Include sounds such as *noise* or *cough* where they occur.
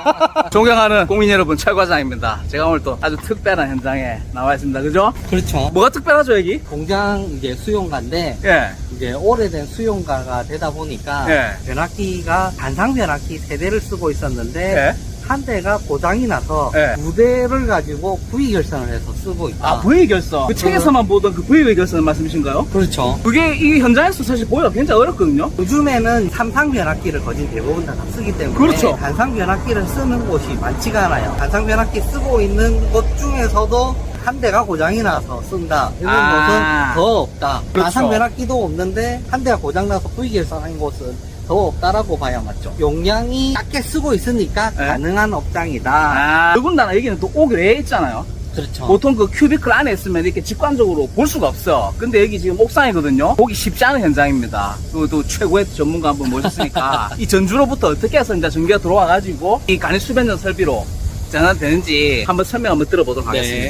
*laughs* 존경하는 국민 여러분 철과장입니다. 제가 오늘 또 아주 특별한 현장에 나와 있습니다. 그죠? 그렇죠. 뭐가 특별하죠 여기? 공장 이제 수용가인데 예. 이제 오래된 수용가가 되다 보니까 예. 변압기가 단상 변압기 세 대를 쓰고 있었는데 예. 한 대가 고장이 나서 예. 두 대를 가지고 V 결선을 해서 쓰고 있다. 아 V 결선. 그 책에서만 보던 그 V 결선 말씀이신가요? 그렇죠. 그게 이 현장에서 사실 보기가 굉장히 어렵거든요. 요즘에는 삼상 변압기를 거진 대부분 다 쓰기 때문에 그렇죠. 단상 변압기를 쓰는 곳이 많지가 않아요. 단상 변압기 쓰고 있는 곳 중에서도 한 대가 고장이 나서 쓴다. 이런 아. 곳은 더 없다. 그렇죠. 단상 변압기도 없는데 한 대가 고장 나서 V 결선한 곳은 더 없다라고 봐야 맞죠. 용량이 작게 쓰고 있으니까 네. 가능한 업장이다. 아, 더군다나 여기는 또 옥외에 있잖아요. 그렇죠. 보통 그 큐비클 안에 있으면 이렇게 직관적으로 볼 수가 없어. 근데 여기 지금 옥상이거든요. 보기 쉽지 않은 현장입니다. 또, 또 최고의 전문가 한 분 모셨으니까 *laughs* 이 전주로부터 어떻게 해서 이제 전기가 들어와가지고 이 간이 수변전 설비로 전환되는지 한번 설명 한번 들어보도록 네. 하겠습니다.